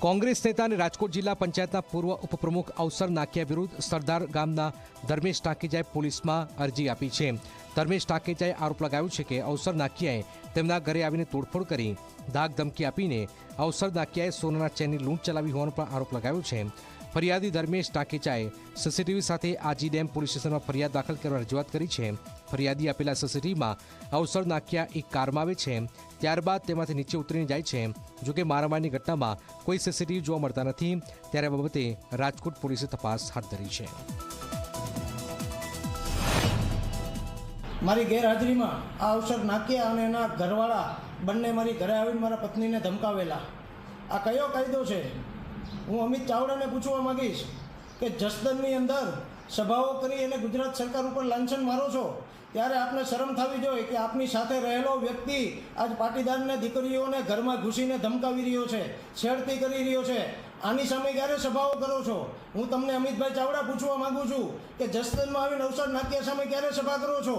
કોંગ્રેસ નેતા અને રાજકોટ જિલ્લા પંચાયતના પૂર્વ ઉપપ્રમુખ અવસર નાકિયા વિરુદ્ધ સરદાર ગામના ધર્મેશ ટાકેજાએ પોલીસમાં અરજી આપી છે. ધર્મેશ ટાકેજાએ આરોપ લગાવ્યો છે કે અવસર નાકિયાએ તેમના ઘરે આવીને તોડફોડ કરી ધાક ધમકી આપીને અવસર નાકિયાએ સોનાના ચેનની લૂંટ ચલાવી હોવાનો પણ આરોપ લગાવ્યો છે. ફરિયાદી ધર્મેશ ટાકેચાએ સીસીટીવી સાથે આજી ડેમ પોલીસ સ્ટેશનમાં ફરિયાદ દાખલ કરવા રજૂઆત કરી છે. ફરિયાદી આપેલા સીસીટીવીમાં અવસર નાખ્યા એક કારમાં આવે છે. ત્યારબાદ તેમાંથી નીચે ઉતરીને જાય છે. જોકે મારામારીની ઘટનામાં કોઈ સીસીટીવી જોવા મળતા નથી. ત્યારે બાબતે રાજકોટ પોલીસે તપાસ હાથ ધરી છે. મારી ગેરહાજરીમાં આ અવસર નાખ્યા અને એના ઘરવાળા બંને મારી ઘરે આવીને મારા પત્નીને ધમકાવેલા. આ કયો કાયદો છે? હું અમિત ચાવડાને પૂછવા માંગીશ કે જસદનની અંદર સભાઓ કરી અને ગુજરાત સરકાર ઉપર લાંછન મારો છો? ત્યારે આપને શરમ થવી જોઈએ કે આપની સાથે રહેલો વ્યક્તિ આજ પાટીદારને દીકરીઓને ઘરમાં ઘૂસીને ધમકાવી રહ્યો છે, છેડતી કરી રહ્યો છે. આની સામે ક્યારે સભાઓ કરો છો? હું તમને અમિતભાઈ ચાવડા પૂછવા માંગુ છું કે જસદનમાં આવી નવસાર નાખ્યા સામે ક્યારે સભા કરો છો?